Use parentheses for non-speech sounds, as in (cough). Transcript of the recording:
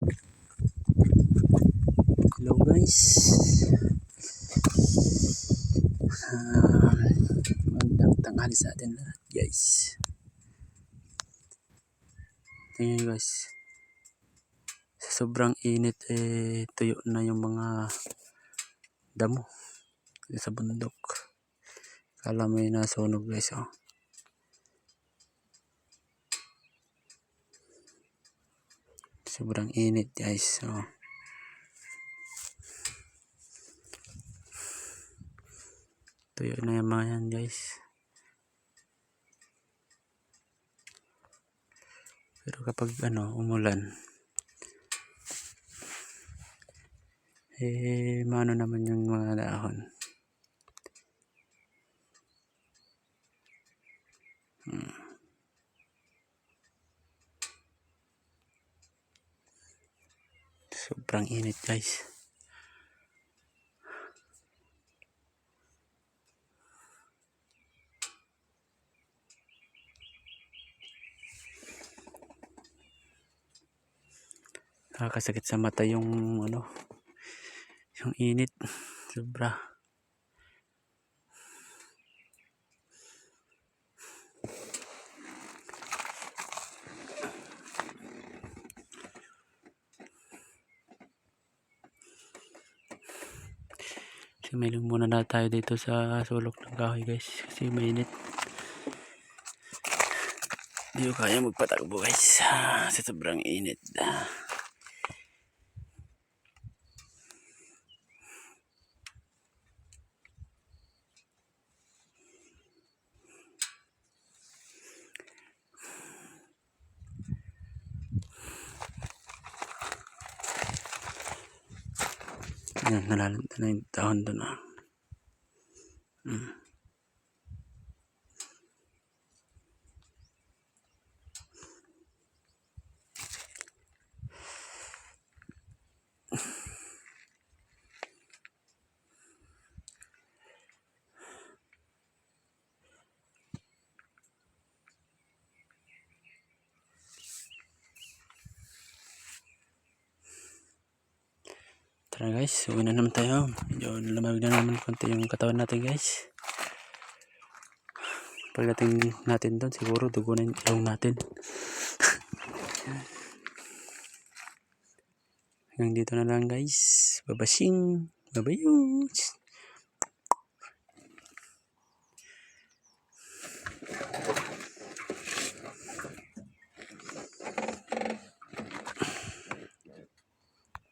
Hello guys. Ah, magandang tanghali sa atin lahat guys. Tingnan nyo, guys. Sa sobrang init eh tuyo na yung mga damo sa bundok. Kala may nasunog guys oh. Sobrang init guys. Oh. Tuyo na yung mga yan guys. Pero kapag ano, umulan, eh, maano naman yung mga dahon. Sobrang init guys. Nakakasakit sa mata yung ano, yung init. Sobra. Sumilong muna na tayo dito sa sulok ng kahoy guys kasi mainit. Hindi ko kaya magpatakbo guys ah, sa sobrang init. Yan, nalalanta na yung dahon doon ah. Hmm. Tara guys, uwi na naman tayo. Medyo lamig na naman konti yung katawan natin guys. Pagdating natin doon, siguro dugo na yung natin. (laughs) Hanggang dito na lang guys. Babasing. Babayos.